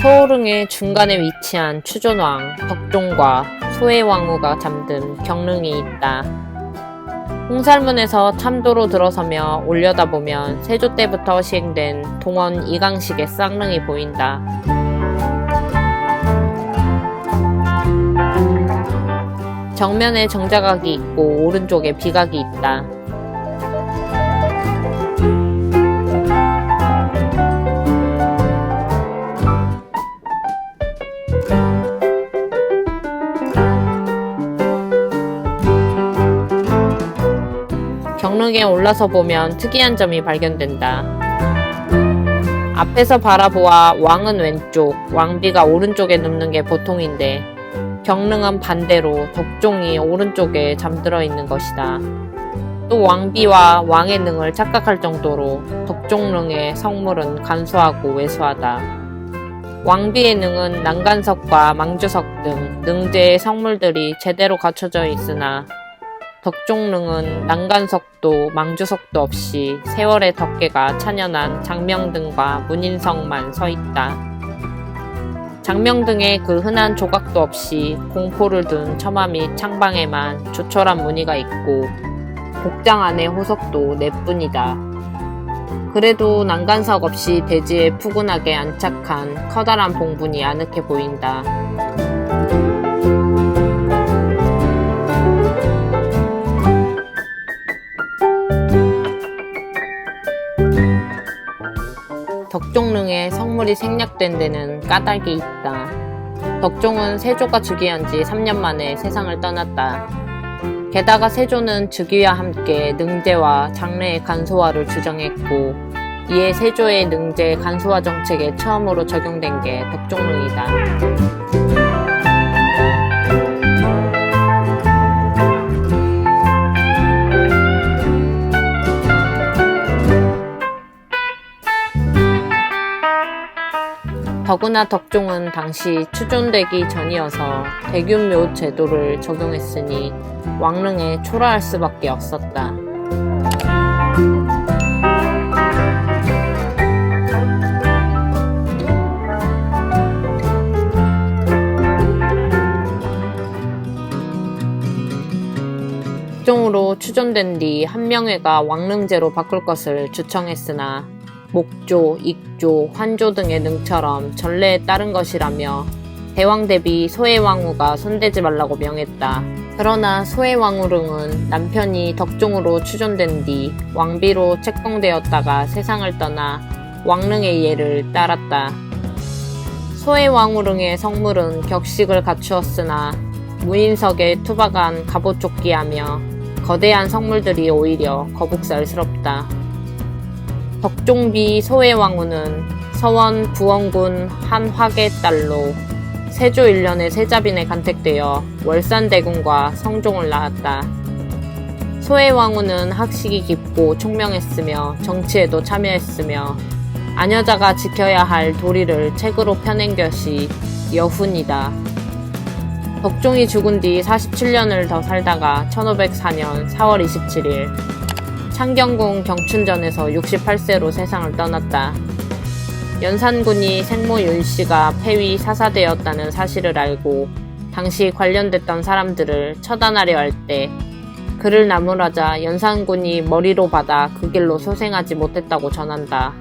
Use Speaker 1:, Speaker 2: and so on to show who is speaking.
Speaker 1: 서울흥의 중간에 위치한 추존왕, 덕종과 소해왕후가 잠든 경릉이 있다. 홍살문에서 참도로 들어서며 올려다보면 세조 때부터 시행된 동원 이강식의 쌍릉이 보인다. 정면에 정자각이 있고 오른쪽에 비각이 있다. 경릉에 올라서 보면 특이한 점이 발견된다. 앞에서 바라보아 왕은 왼쪽, 왕비가 오른쪽에 눕는 게 보통인데 경릉은 반대로 덕종이 오른쪽에 잠들어 있는 것이다. 또 왕비와 왕의 능을 착각할 정도로 덕종릉의 성물은 간소하고 왜소하다. 왕비의 능은 난간석과 망주석 등 능제의 성물들이 제대로 갖춰져 있으나 덕종릉은 난간석도 망주석도 없이 세월의 덮개가 찬연한 장명등과 문인성만 서 있다. 장명등에 그 흔한 조각도 없이 공포를 둔 처마 및 창방에만 조촐한 무늬가 있고 복장 안의 호석도 내뿐이다. 그래도 난간석 없이 대지에 푸근하게 안착한 커다란 봉분이 아늑해 보인다. 성물이 생략된 데는 까닭이 있다. 덕종은 세조가 즉위한 지 3년 만에 세상을 떠났다. 게다가 세조는 즉위와 함께 능제와 장래의 간소화를 주장했고 이에 세조의 능제 간소화 정책에 처음으로 적용된 게 덕종릉이다. 더구나 덕종은 당시 추존되기 전이어서 대균묘 제도를 적용했으니 왕릉에 초라할 수밖에 없었다. 덕종으로 추존된 뒤 한명회가 왕릉제로 바꿀 것을 주청했으나 목조, 익조, 환조 등의 능처럼 전례에 따른 것이라며 대왕 대비 소해왕후가 손대지 말라고 명했다. 그러나 소해왕후릉은 남편이 덕종으로 추존된 뒤 왕비로 책봉되었다가 세상을 떠나 왕릉의 예를 따랐다. 소해왕후릉의 성물은 격식을 갖추었으나 무인석에 투박한 갑옷조끼하며 거대한 성물들이 오히려 거북살스럽다. 덕종비 소해왕후는 서원 부원군 한 화계 딸로 세조 1년에 세자빈에 간택되어 월산대군과 성종을 낳았다. 소해왕후는 학식이 깊고 총명했으며 정치에도 참여했으며 아녀자가 지켜야 할 도리를 책으로 펴낸 것이 여훈이다. 덕종이 죽은 뒤 47년을 더 살다가 1504년 4월 27일 창경궁 경춘전에서 68세로 세상을 떠났다. 연산군이 생모 윤씨가 폐위 사사되었다는 사실을 알고 당시 관련됐던 사람들을 처단하려 할 때 그를 나무라자 연산군이 머리로 받아 그 길로 소생하지 못했다고 전한다.